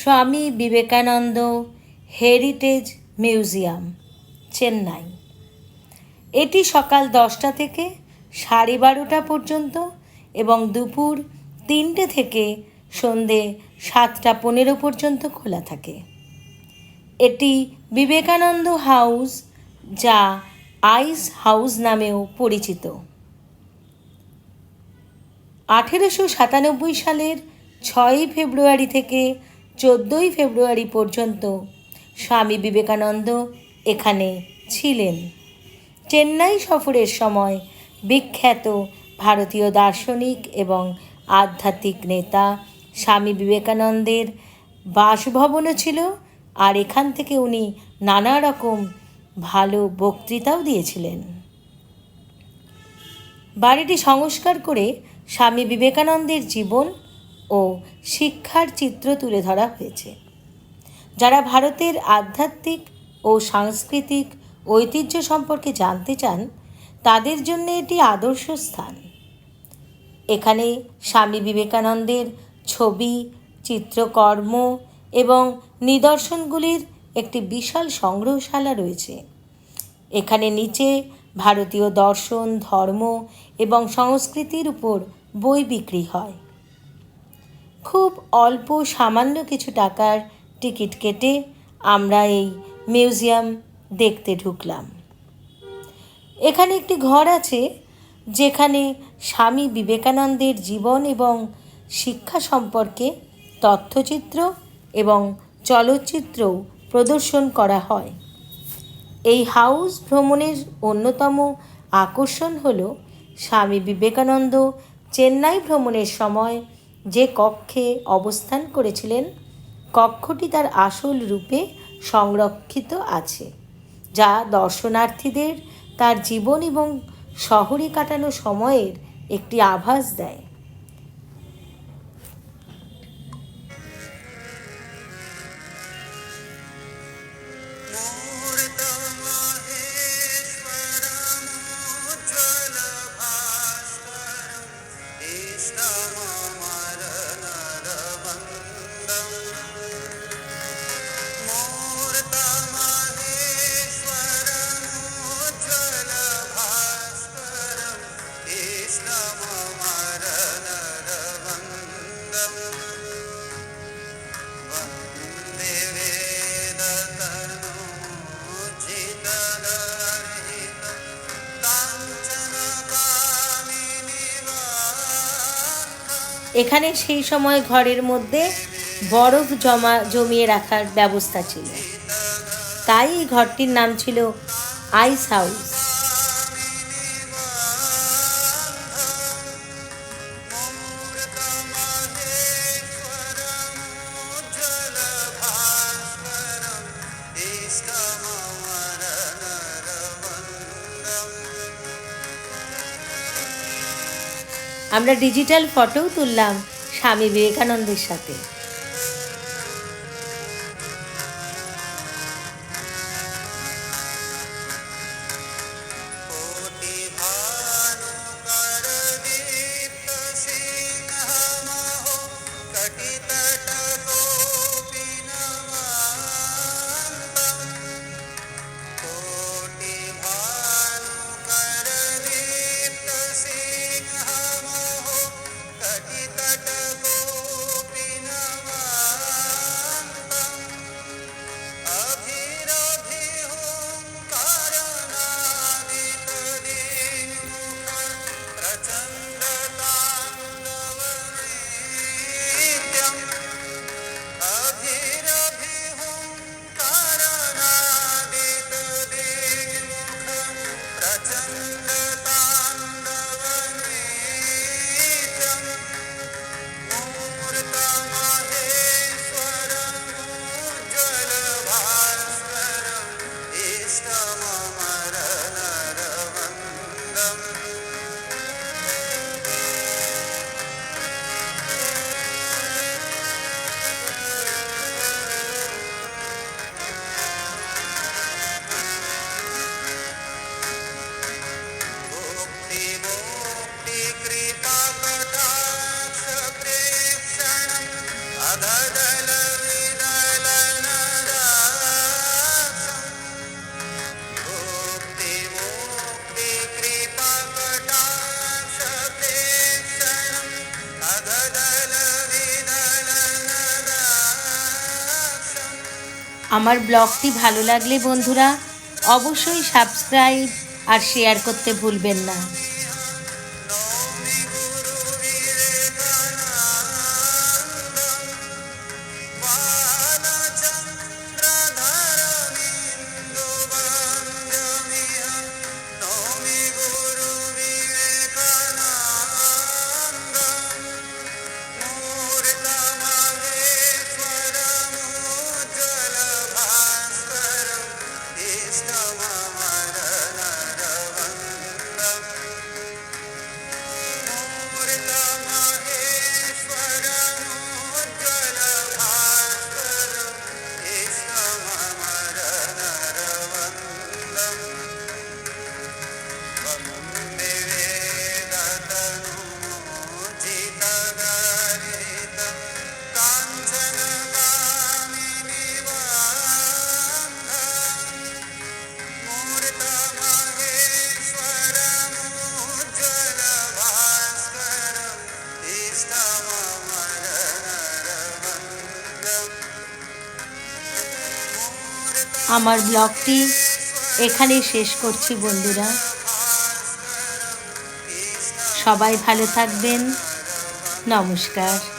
Swami Vivekananda heritage museum, Chennai. এটি সকাল দশটা থেকে সাড়ে বারোটা পর্যন্ত এবং দুপুর তিনটে থেকে সন্ধে সাতটা পনেরো পর্যন্ত খোলা থাকে। এটি বিবেকানন্দ হাউস, যা আইস হাউস নামেও পরিচিত। আঠেরোশো সাতানব্বই সালের ছয়ই ফেব্রুয়ারি থেকে চোদ্দোই ফেব্রুয়ারি পর্যন্ত স্বামী বিবেকানন্দ এখানে ছিলেন। চেন্নাই সফরের সময় বিখ্যাত ভারতীয় দার্শনিক এবং আধ্যাত্মিক নেতা স্বামী বিবেকানন্দের বাসভবনও ছিল আর এখান থেকে উনি নানা রকম ভালো বক্তৃতাও দিয়েছিলেন। বাড়িটি সংস্কার করে স্বামী বিবেকানন্দের জীবন ও শিক্ষার চিত্র তুলে ধরা হয়েছে। যারা ভারতের আধ্যাত্মিক ও সাংস্কৃতিক ঐতিহ্য সম্পর্কে জানতে চান, তাদের জন্য এটি আদর্শ স্থান। এখানে স্বামী বিবেকানন্দের ছবি, চিত্রকর্ম এবং নিদর্শনগুলির একটি বিশাল সংগ্রহশালা রয়েছে। এখানে নিচে ভারতীয় দর্শন, ধর্ম এবং সংস্কৃতির উপর বই বিক্রি হয়। খুব অল্প সামান্য কিছু টাকার টিকিট কেটে আমরা এই মিউজিয়াম দেখতে ঢুকলাম। এখানে একটি ঘর আছে যেখানে স্বামী বিবেকানন্দের জীবন এবং শিক্ষা সম্পর্কে তথ্যচিত্র এবং চলচ্চিত্রও প্রদর্শন করা হয়। এই হাউস ভ্রমণের অন্যতম আকর্ষণ হল স্বামী বিবেকানন্দ চেন্নাই ভ্রমণের সময় যে কক্ষে অবস্থান করেছিলেন, কক্ষটি তার আসল রূপে সংরক্ষিত আছে, যা দর্শনার্থীদের তার জীবন এবং শহরে কাটানো সময়ের একটি আভাস দেয়। এখানে সেই সময় ঘরের মধ্যে বরফ জমা, জমিয়ে রাখার ব্যবস্থা ছিল। তাই ঘরটির নাম ছিল আইস হাউস। আমরা ডিজিটাল ফটোও তুললাম স্বামী বিবেকানন্দের সাথে। আমার ব্লগটি ভালো লাগলে বন্ধুরা অবশ্যই সাবস্ক্রাইব আর শেয়ার করতে ভুলবেন না। আমার ব্লগটি এখানেই শেষ করছি বন্ধুরা। সবাই ভালো থাকবেন। নমস্কার।